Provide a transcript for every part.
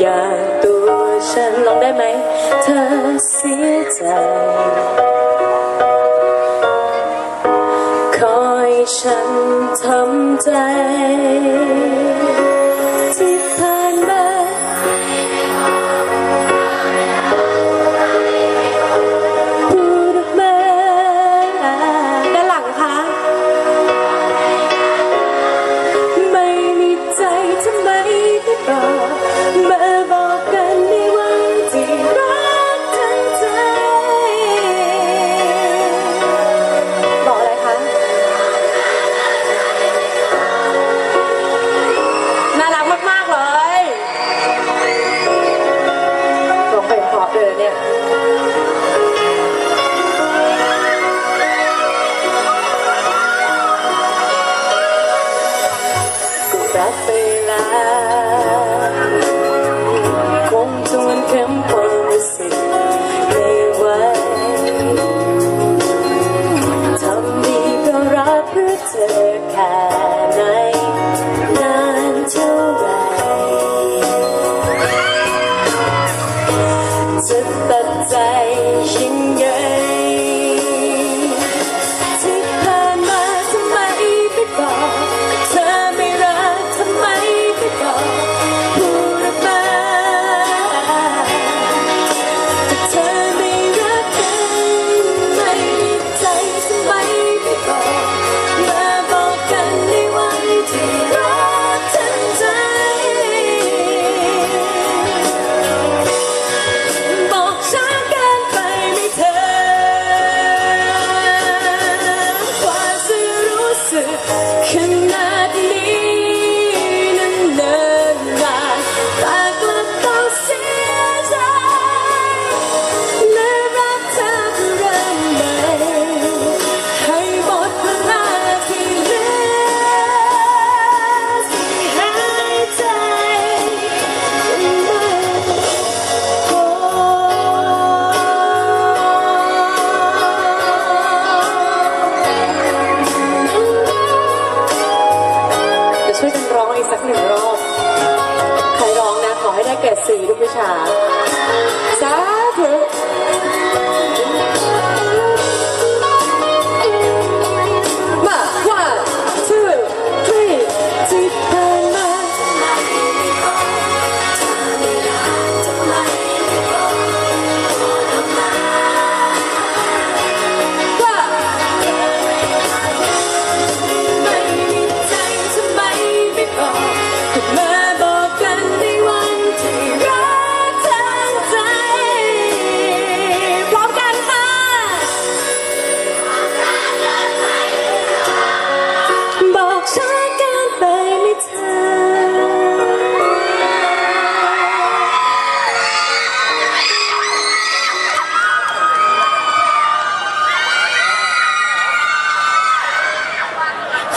อย่างตัวฉันลองได้ไหม เธอเสียใจ คอยฉันทำใจ จากเวลาคงจะวันเข้มข้น ขน เกรดสี่ลูกวิชา สาธุ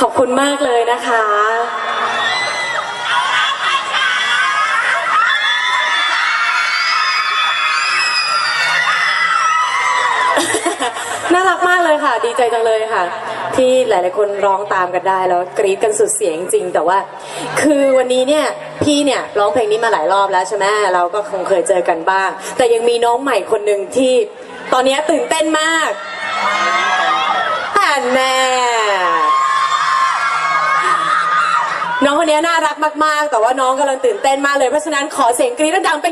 ขอบคุณมากเลยนะคะน่ารักมากเลยค่ะ ดีใจจังเลยค่ะ ที่หลาย ๆ คนร้องตามกันได้แล้วกรี๊ดกันสุดเสียงจริงแต่ว่า คือวันนี้เนี่ยพี่เนี่ยร้องเพลงนี้มาหลายรอบแล้วใช่ไหมเราก็คงเคยเจอกันบ้าง แต่ยังมีน้องใหม่คนหนึ่งที่ ตอนนี้ตื่นเต้นมากอันแน่ น้อง คนนี้น่ารักมากๆ แต่ว่าน้องกำลังตื่นเต้นมากเลย เพราะฉะนั้นขอเสียงกรี๊ดดังๆเป็นกำ